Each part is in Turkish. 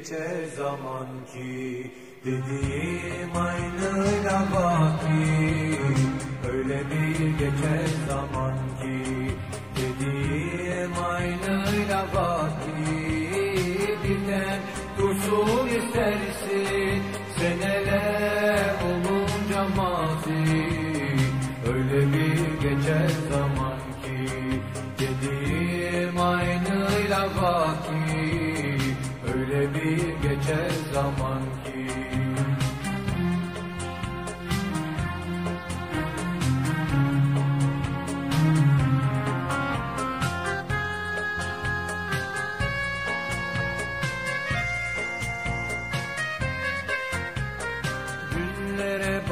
geçer zaman ki Dediğim aynıyla baki Öyle bir geçer zaman ki Dediğim aynıyla baki Birden dursun istersin Seneler olunca mazi. Öyle bir geçer zaman ki Dediğim aynıyla baki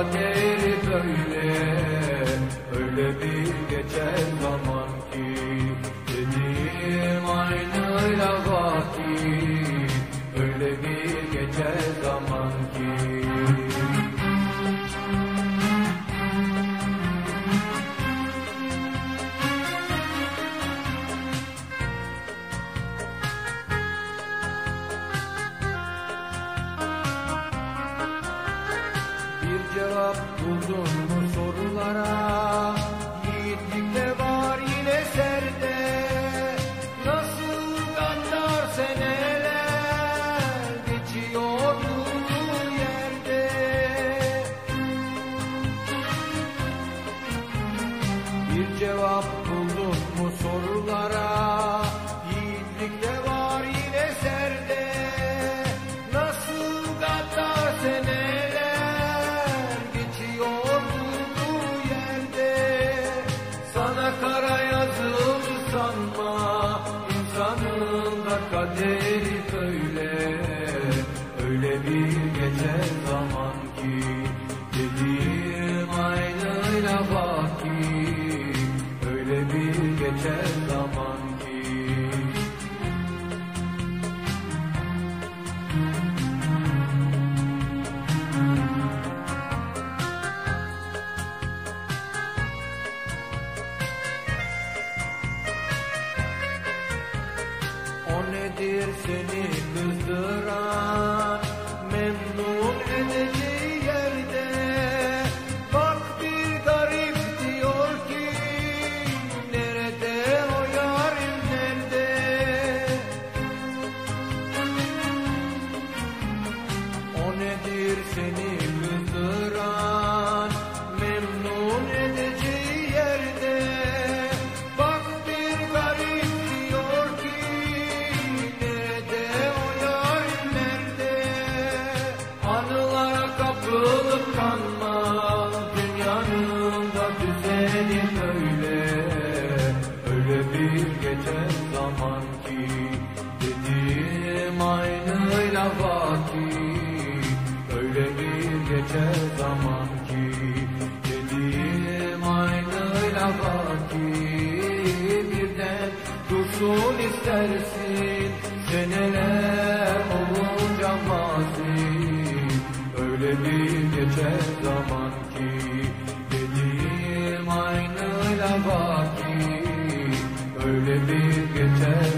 Kaderi böyle Öyle bir geçer zaman ki Dediğim aynıyla vaki cevap buldun mu sorulara Kaderi böyle Öyle bir geçer zaman ki Dediğim aynıyla baki Öyle bir geçer dear Philip Lutheran. Düzeni böyle Öyle bir geçer zaman ki Dediğim aynıyla vaki. Öyle bir geçer zaman ki Dediğim aynıyla vaki. Birden dursun istersin Seneler olunca mazi. Öyle bir geçer zaman bir geçer